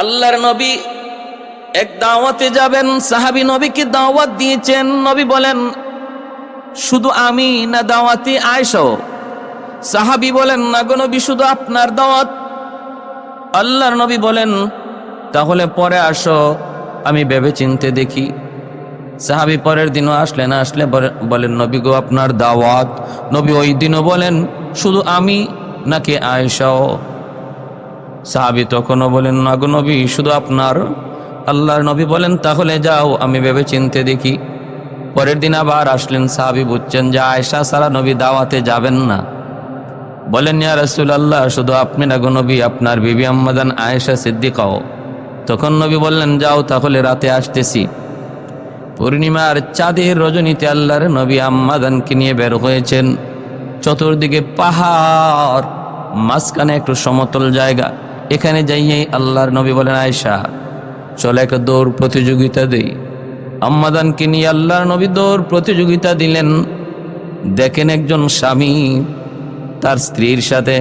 আল্লাহর নবী এক দাওয়াতে যাবেন, সাহাবী নবীকে দাওয়াত দিয়েছেন। নবী বলেন, শুধু আমি না দাওয়াতে আয়সাও সাহাবী বলেন, না গো নবী, শুধু আপনার দাওয়াত। আল্লাহর নবী বলেন, তাহলে পরে আসো, আমি ভেবে চিনতে দেখি। সাহাবি পরের দিনও আসলে না আসলে বলে- বলেন, নবী গো, আপনার দাওয়াত। নবী ওই দিনও বলেন, শুধু আমি নাকি আয়েশাও সাহাবি তখনও বলেন না গো নবী, শুধু আপনার আল্লাহর নবী বলেন, তাহলে যাও, আমি ভেবে চিনতে দেখি। পরের দিন আবার আসলেন সাহাবি, বুঝছেন যে আয়েশা সারা নবী দাওয়াতে যাবেন না। বলেন, ইয়া রসুল আল্লাহ শুধু আপনি না গো নবী, আপনার বিবি আম্মাদান আয়েশা সিদ্দিকাও। তখন নবী বললেন, যাও, তাহলে রাতে আসতেছি। পূর্ণিমার চাঁদের রজনীতে আল্লাহর নবী আম্মাদানকে নিয়ে বের হয়েছেন। চতুর্দিকে পাহাড়, মাঝখানে একটু সমতল জায়গা। এখানে যাইয়েই আল্লাহর নবী বলেন আয়সা চলে একটা দৌড় প্রতিযোগিতা দেই। আম্মাদানকে নিয়ে আল্লাহর নবী দৌড় প্রতিযোগিতা দিলেন। দেখেন একজন স্বামী, তার স্ত্রীর সাথে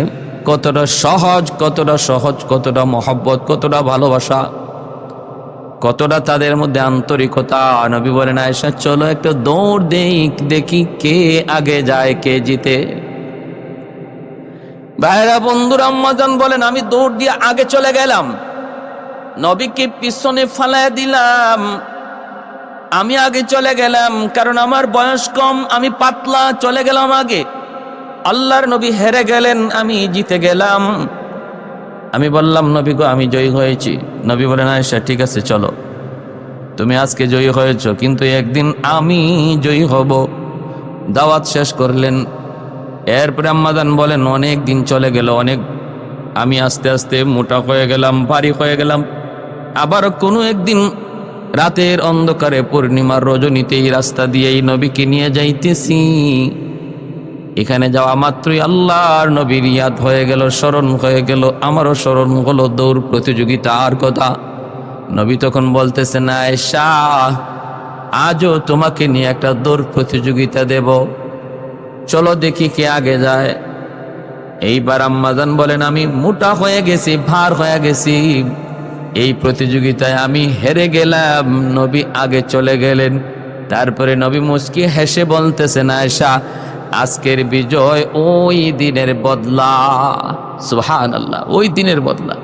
কতটা সহজ কতটা সহজ, কতটা মহব্বত, কতটা ভালোবাসা, কতটা তাদের মধ্যে আন্তরিকতা। নবী বলেন আয়সা চলো একটা দৌড় দেই, দেখি কে আগে যায়, কে জিতে। ভাইরা, বন্ধুরা, আম্মাজান বলেন, আমি দৌড় দিয়ে আগে চলে গেলাম। নবীকে পিছনে ফালায় দিলাম। আমি আগে চলে গেলাম, কারণ আমার বয়স কম, আমি পাতলা, চলে গেলাম আগে। আল্লাহর নবী হেরে গেলেন, আমি জিতে গেলাম। আমি বললাম, নবী গো, আমি জয়ী হয়েছি। নবী বলেন, আয়েশা, ঠিক আছে, চলো। তুমি আজকে জয়ী হয়েছ, কিন্তু একদিন আমি জয়ী হব। দাওয়াত শেষ করলেন এরপরে আম্মাদান বলেন, অনেক দিন চলে গেল, অনেক আমি আস্তে আস্তে মোটা হয়ে গেলাম, ভারী হয়ে গেলাম। আবার কোনো একদিন রাতের অন্ধকারে পূর্ণিমার রজনীতে এই রাস্তা দিয়ে এই নবীকে নিয়ে যাইতেছি। এখানে যাওয়া মাত্রই আল্লাহর নবীর ইয়াদ হয়ে গেল, স্মরণ হয়ে গেল, আমারও স্মরণ হলো দৌড় প্রতিযোগিতার কথা। নবী তখন বলতেছে না শাহ আজও তোমাকে নিয়ে একটা দৌড় প্রতিযোগিতা দেব। চলো দেখি কে আগে যায়। এইবার আম্মাজান বলেন, আমি মোটা হয়ে গেছি, ভার হয়ে গেছি। এই প্রতিযোগিতায় আমি হেরে গেলাম, নবী আগে চলে গেলেন। তারপরে নবী মুস্কি হেসে বলতেছেন আয়সা আজকের বিজয় ওই দিনের বদলা। সুহান আল্লাহ ওই দিনের বদলা।